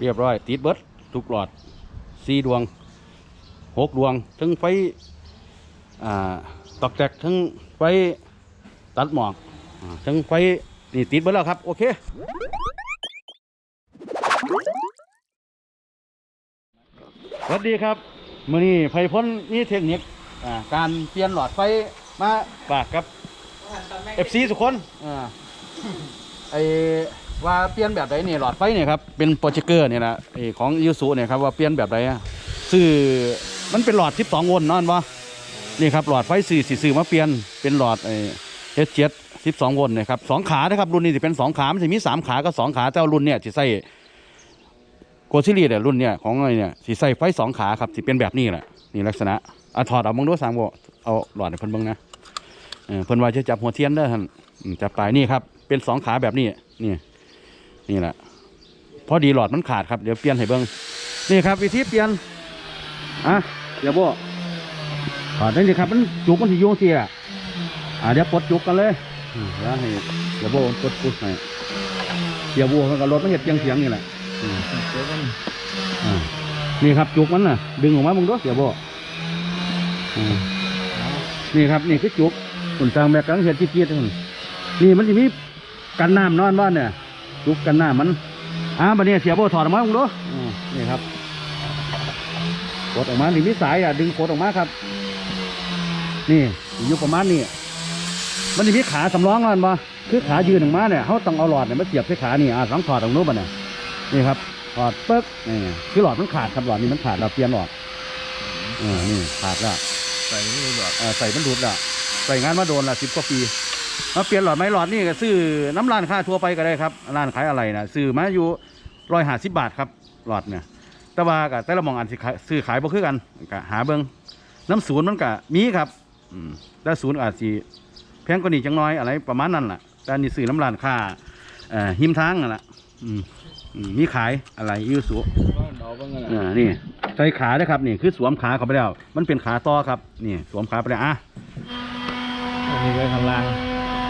เรียบร้อย ติดเบิดทุกหลอดสี่ดวงหกดวง ทั้งไฟอ่าตอกแตกทั้งไฟตัดหมอกอ่าทั้งไฟนี่ติดเบิดแล้วครับ โอเคสวัสดีครับมื่อนี้ไฟพ้นนี่เทคนิคอ่าการเปลี่ยนหลอดไฟมาฝากครับเอฟซีทุกคนอ่าไอ ว่าเปลี่ยนแบบไหนนี่หลอดไฟเนี่ยครับเป็นโปรเจคเกอร์เนี่ยนะไอของยูสุเนี่ยครับว่าเปลี่ยนแบบไหนอะซื้อมันเป็นหลอด12โวลต์เนอนวะนี่ครับหลอดไฟสื่อสีสื่อมาเปลี่ยนเป็นหลอดไอเอสเจ็ดสิบสองโวลต์นะครับสองขานะครับรุ่นนี้จะเป็นสองขามันจะมีสามขาก็สองขาแต่ว่ารุ่นเนี่ยจะใส่โกซิลีเนี่ยรุ่นเนี่ยของไอเนี่ยสีใส่ไฟสองขาครับสีเป็นแบบนี้แหละนี่ลักษณะเอาถอดเอามึงดูสามโบเอาหลอดเพิ่นเบิ่งนะเออเพิ่นว่าจะจับหัวเทียนเด้ท่านจับปลายนี่ครับเป็นสองขาแบบนี้นี่ นี่แหละพอดีหลอดมันขาดครับเดี๋ยวเปลี่ยนให้เบิ่งนี่ครับ วิธีเปลี่ยนอะเดี๋ยวโบถอดได้เลยครับมันจุกมันสิโยงเสียอะเดี๋ยวปลดจุกกันเลยแล้วให้เดี๋ยวโบปลดปุ๊บให้เดี๋ยวโบมันก็รถมันเห็ดเสียงเสียงนี่แหละนี่ครับจุกมันน่ะ ดึงออกมามึงดูเสียบ่อ่านี่ครับนี่คือจุกขุนสร้างแบบกังเห็ดจี๊ดๆทั้งนั้นนี่มันจะมีกันน้ำนอนบ้านเนี่ย จุกกันน้ำมันอ่าบัดนี้เสียบ่ถอดออกมามึงดูอ่านี่ครับกดออกมานี่มีสายอะดึงกดออกมาครับ นี่อยู่ประมาณนี้มันจะมีขาสำรองนอนบ่คือขายืนออกมาเนี่ยเขาต้องเอาหลอดเนี่ยมาเสียบที่ขานี่อ่าสองถอดตรงนู้นบ่เนี่ยนี่ครับหลอดปึ๊กนี่คือหลอดมันขาดครับหลอดนี้มันขาดเราเปลี่ยนหลอดอ่านี่ขาดแล้วใส่นี่แบบเอ่อใส่มันดูดแล้วใส่งานมาโดนละสิบกว่าปี มาเปลี่ยนหลอดไหมหลอดนี่ก็ซื้อน้ำร้านค้าทั่วไปก็ได้ครับร้านขายอะไรนะซื้อมาอยู่ร้อยห้าสิบบาทครับหลอดเนี่ยแต่ว่ากับแต่ละหมองอันสิขายซื้อขายบ่คือกันก็หาเบิงน้ำศูนย์มันก็มีครับอืมแต่ศูนย์อาจสิแพงกว่านี้จังน้อยอะไรประมาณนั้นแหละแต่อันนี่ซื้อน้ำร้านค้าเอ่อหิมทางนั่นแหละอืมอืมมีขายอะไรอยูสุเบาบ้างไงอ่านี่ใส่ขาด้วยครับนี่คือสวมขาเข้าไปแล้ว มันเป็นขาต่อครับ นี่สวมขาไปแล้วอะอันนี้ไว้ข้างล่าง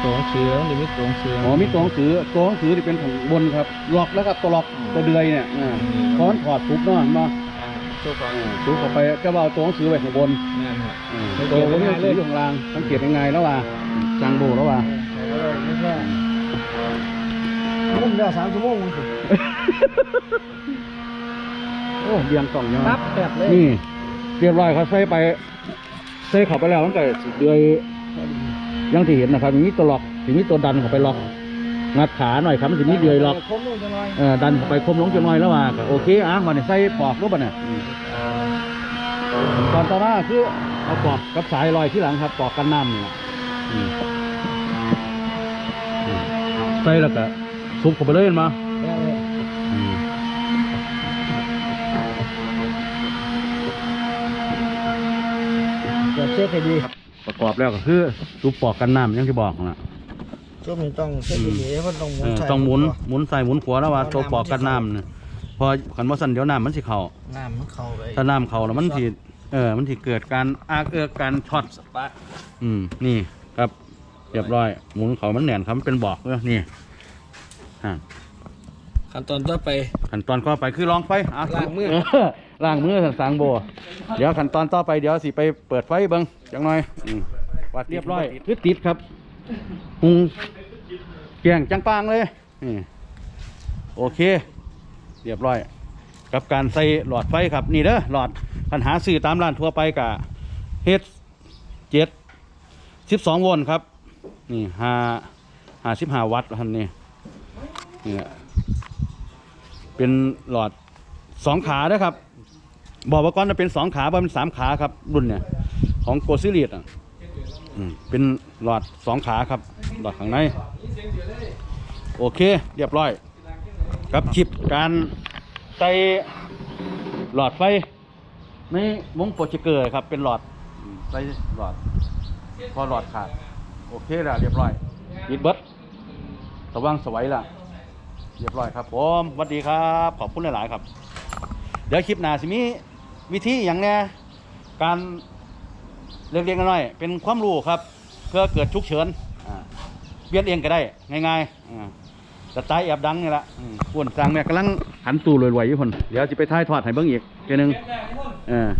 ตัวหนังสือนี่มีตัวหนังสืออ๋อมีตัวหนังสือตัวหนังสือที่เป็นของบนครับล็อกแล้วครับตัวล็อกตัวเดือยเนี่ยอ่าพอนถอดปุ๊บเนาะเห็นบ่อ่าโซ่ฟังอ่าปุ๊บเข้าไปก็ว่าเอาตัวหนังสือไว้ข้างบนแม่นครับ อ่าสังเกตัวตหนังง่ายๆสืเลอยอยู่ข้างล่างสังเกตยังไงแล้วว่าจางโบแล้วว่าไม่ใช่มุ่งเดียวสามชั่วโมงมึงสิโอ้เบียงกล่องยังปั๊บแปบเลยนี่เรียบร้อยเขาใส่ไปใส่เข้าไปแล้วมันก็เดือยอ ยังที่เห็นนะครับมีตัวล็อกทีนี้ตัวดันเข้าไปล็อกงัดขาหน่อยครับมันทีนี้เดือยล็อกคมลงจะหน่อยเออดันเข้าไปคมลงจังหน่อยแล้วว่าก็โอเคอะมันใส่ปอกรูปอะเนี่ยตอนต่อมาคือเอาปอกกับสายลอยที่หลังครับปอกกันน้ำนี่ล่ะอืมอืมใส่แล้วก็ซุปเข้าไปเลยเห็นมาอืมเก็บเช็คให้ดี ประกอบแล้วก็คือซุปปอกกันน้ำอยังที่บอกนะช่วงนี้ต้องเช็คให้ดีเพราะต้องหมุเอนอใส่ต้องหมุนหมุนใส่หมุนขวาแล้วว่าตัวปอกกันน้ำเนี่ยพอขันว่าสั่นเดี๋ยวน้ำมันสิเข่าน้ำมันเข้าไปถ้าน้ำเข่าแล้วมันทีเออมันทีเกิดการอากเอิกการช็อต สปาร์คอืมนี่ครับเรียบร้อยหมุนเขามันแหนนครับมันเป็นบอกเออนี่อ่าขั้นตอนต่อไป ขั้นตอนก็ไปคือลองไฟอะล้างมือ เล้างมือสังโบเดี๋ยวขั้นตอนต่อไปเดี๋ยวสิไปเปิดไฟเบิ้งจังหน่อยอืมวัดเรียบร้อยคือติดครับหุงแกงจังปางเลยนี่โอเค เรียบร้อย กับการใส่หลอดไฟครับนี่เด้อหลอดปัญหาซื้อตามร้านทั่วไปกับเฮดเจ็ดสิบสองโวลต์ครับนี่ห้าห้าสิบห้าวัตต์ท่านนี่นี่แหละเป็นหลอดสองขาเด้อครับ บอกว่าก่อนจะเป็นสองขาบ่เป็นสามขาครับรุ่นเนี่ย ของโกซิลีดอะเป็นหลอดสองขาครับ หลอดข้างใน โอเค เรียบร้อยกับคลิปการใส่หลอดไฟในวงโปรเจเกอร์ครับ เป็นหลอดใส่หลอด พอหลอดขาด โอเคแล้วเรียบร้อยปิดเบิดสว่างสวัยละเรียบร้อยครับผมสวัสดีครับ ขอบคุณหลาย ๆ ครับ เดี๋ยวคลิปหน้าสิมี วิธีอย่างเนี้ยการเรียกๆน้อย เป็นความรู้ครับ เพื่อเกิดฉุกเฉินเบียนเองก็ได้ง่ายๆอ่าสไตล์แอบดังนี่ละข่วนสร้างแม่กำลังหันตูรวยๆอยู่คนเดี๋ยวจะไปท้ายทอดให้เบิ้งอีกเกนึงเออ